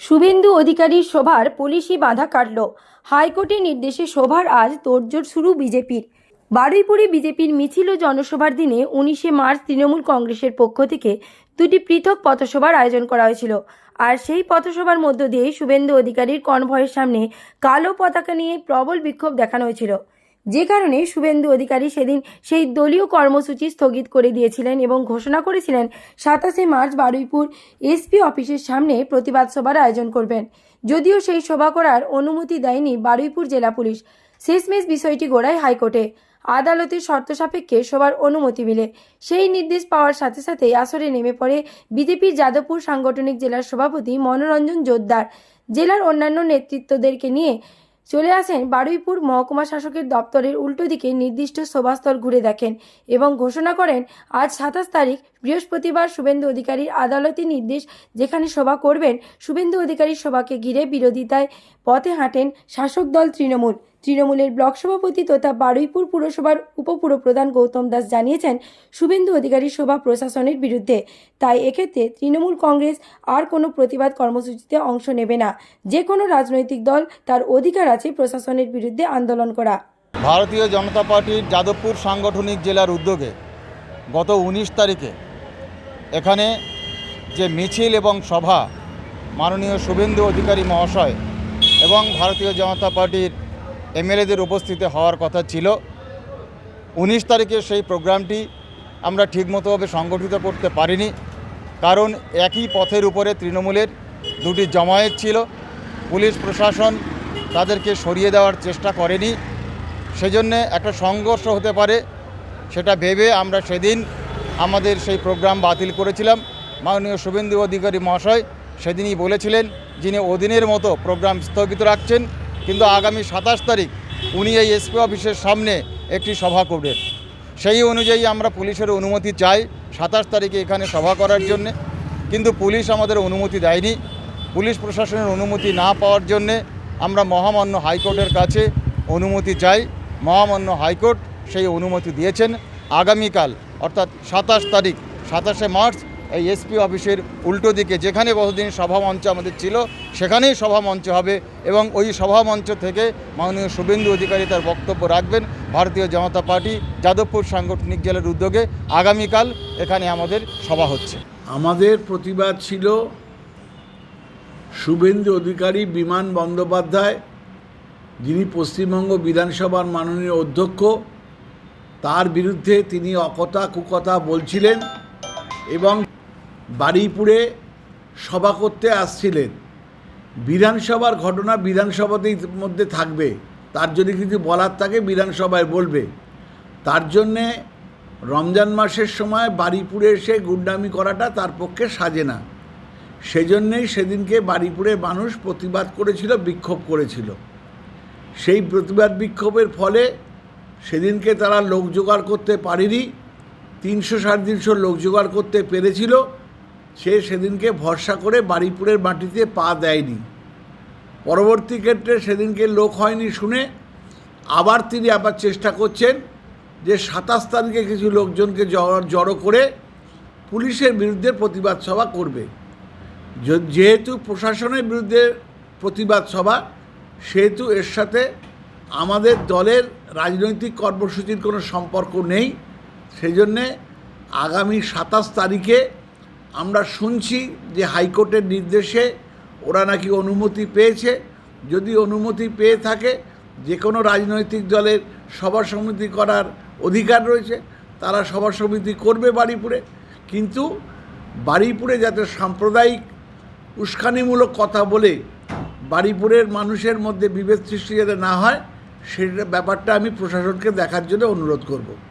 শুভেন্দু অধিকারীর সভার পুলিশি বাধা কাটল। হাইকোর্টের নির্দেশে সভার আজ তোড়জোড় শুরু বিজেপির। বারুইপুরে বিজেপির মিছিল ও জনসভার দিনে উনিশে মার্চ তৃণমূল কংগ্রেসের পক্ষ থেকে দুটি পৃথক পথসভার আয়োজন করা হয়েছিল। আর সেই পথসভার মধ্য দিয়ে শুভেন্দু অধিকারীর কনভয়ের সামনে কালো পতাকা নিয়ে প্রবল বিক্ষোভ দেখানো হয়েছিল। যে কারণে শুভেন্দু অধিকারী সেদিন সেই দলীয় কর্মসূচি স্থগিত করে দিয়েছিলেন এবং ঘোষণা করেছিলেন, সাতাশে মার্চ বারুইপুর এসপি অফিসের সামনে প্রতিবাদ সভার আয়োজন করবেন। যদিও সেই সভা করার অনুমতি দেয়নি বারুইপুর জেলা পুলিশ। শেষমেশ বিষয়টি গোড়ায় হাইকোর্টে। আদালতের শর্ত সাপেক্ষে সবার অনুমতি মিলে। সেই নির্দেশ পাওয়ার সাথে সাথেই আসরে নেমে পড়ে বিজেপির যাদবপুর সাংগঠনিক জেলার সভাপতি মনোরঞ্জন জোদ্দার। জেলার অন্যান্য নেতৃত্বদেরকে নিয়ে চলে আসেন বারুইপুর মহকুমা শাসকের দপ্তরের উল্টো দিকে নির্দিষ্ট সভাস্থল ঘুরে দেখেন এবং ঘোষণা করেন, আজ সাতাশ তারিখ, বৃহস্পতিবার শুভেন্দু অধিকারীর আদালতি নির্দেশ যেখানে সভা করবেন, শুভেন্দু অধিকারীর সভাকে ঘিরে বিরোধিতায় পথে হাঁটেন শাসক দল তৃণমূল। তৃণমূলের ব্লক সভাপতি তথা বারুইপুর পুরসভার উপপুরপ্রধান গৌতম দাস জানিয়েছেন, শুভেন্দু অধিকারী সভা প্রশাসনের বিরুদ্ধে। তাই এক্ষেত্রে তৃণমূল কংগ্রেস আর কোনো প্রতিবাদ কর্মসূচিতে অংশ নেবে না। যে কোনো রাজনৈতিক দল তার অধিকার আছে প্রশাসনের বিরুদ্ধে আন্দোলন করা। ভারতীয় জনতা পার্টির যাদবপুর সাংগঠনিক জেলার উদ্যোগে গত উনিশ তারিখে এখানে যে মিছিল এবং সভা মাননীয় শুভেন্দু অধিকারী মহাশয় এবং ভারতীয় জনতা পার্টির এমএলএদের উপস্থিতি হওয়ার কথা ছিল। উনিশ তারিখে সেই প্রোগ্রামটি আমরা ঠিকমতোভাবে সংগঠিত করতে পারিনি, কারণ একই পথের উপরে তৃণমূলের দুটি জমায়েত ছিল। পুলিশ প্রশাসন তাদেরকে সরিয়ে দেওয়ার চেষ্টা করেনি। সেজন্যে একটা সংঘর্ষ হতে পারে, সেটা ভেবে আমরা সেদিন আমাদের সেই প্রোগ্রাম বাতিল করেছিলাম। মাননীয় শুভেন্দু অধিকারী মহাশয় সেদিনই বলেছিলেন, যিনি অধীনের মতো প্রোগ্রাম স্থগিত রাখছেন কিন্তু আগামী সাতাশ তারিখ উনি এই এসপি অফিসের সামনে একটি সভা করবেন। সেই অনুযায়ী আমরা পুলিশের অনুমতি চাই সাতাশ তারিখে এখানে সভা করার জন্যে। কিন্তু পুলিশ আমাদের অনুমতি দেয়নি। পুলিশ প্রশাসনের অনুমতি না পাওয়ার জন্যে আমরা মহামান্য হাইকোর্টের কাছে অনুমতি চাই। মহামান্য হাইকোর্ট সেই অনুমতি দিয়েছেন। আগামীকাল, অর্থাৎ সাতাশ তারিখ, সাতাশে মার্চ এই এসপি অফিসের উল্টো দিকে যেখানে বহুদিন সভামঞ্চ আমাদের ছিল, সেখানেই সভামঞ্চ হবে এবং ওই সভামঞ্চ থেকে মাননীয় শুভেন্দু অধিকারী তার বক্তব্য রাখবেন। ভারতীয় জনতা পার্টি যাদবপুর সাংগঠনিক জেলার উদ্যোগে আগামীকাল এখানে আমাদের সভা হচ্ছে। আমাদের প্রতিবাদ ছিল শুভেন্দু অধিকারী, বিমান বন্দ্যোপাধ্যায়, যিনি পশ্চিমবঙ্গ বিধানসভার মাননীয় অধ্যক্ষ, তার বিরুদ্ধে তিনি অকথা কুকথা বলছিলেন এবং বারুইপুরে সভা করতে আসছিলেন। বিধানসভার ঘটনা বিধানসভাতেই মধ্যে থাকবে। তার যদি কিছু বলার থাকে বিধানসভায় বলবে। তার জন্যে রমজান মাসের সময় বাড়িপুরে এসে গুন্ডামি করাটা তার পক্ষে সাজে না। সেজন্যেই সেদিনকে বাড়িপুরে মানুষ প্রতিবাদ করেছিল, বিক্ষোভ করেছিল। সেই প্রতিবাদ বিক্ষোভের ফলে সেদিনকে তারা লোক জোগাড় করতে পারেনি। তিনশো সাড়ে তিনশো লোক জোগাড় করতে পেরেছিল। সে সেদিনকে ভরসা করে বাড়িপুরের মাটিতে পা দেয়নি। পরবর্তী ক্ষেত্রে সেদিনকে লোক হয়নি শুনে আবার তিনি আবার চেষ্টা করছেন যে সাতাশ তারিখে কিছু লোকজনকে জড়- করে পুলিশের বিরুদ্ধে প্রতিবাদ সভা করবে। যেহেতু প্রশাসনের বিরুদ্ধে প্রতিবাদ সভা, সেহেতু এর সাথে আমাদের দলের রাজনৈতিক কর্মসূচির কোনো সম্পর্ক নেই। সেই জন্যে আগামী সাতাশ তারিখে আমরা শুনছি যে হাইকোর্টের নির্দেশে ওরা নাকি অনুমতি পেয়েছে। যদি অনুমতি পেয়ে থাকে, যে কোনো রাজনৈতিক দলের সভা সমিতি করার অধিকার রয়েছে, তারা সভা সমিতি করবে বাড়িপুরে কিন্তু বাড়িপুরে যাতে সাম্প্রদায়িক উস্কানিমূলক কথা বলে বাড়িপুরের মানুষের মধ্যে বিভেদ সৃষ্টি যাতে না হয়, সেটা ব্যাপারটা আমি প্রশাসনকে দেখার জন্য অনুরোধ করব।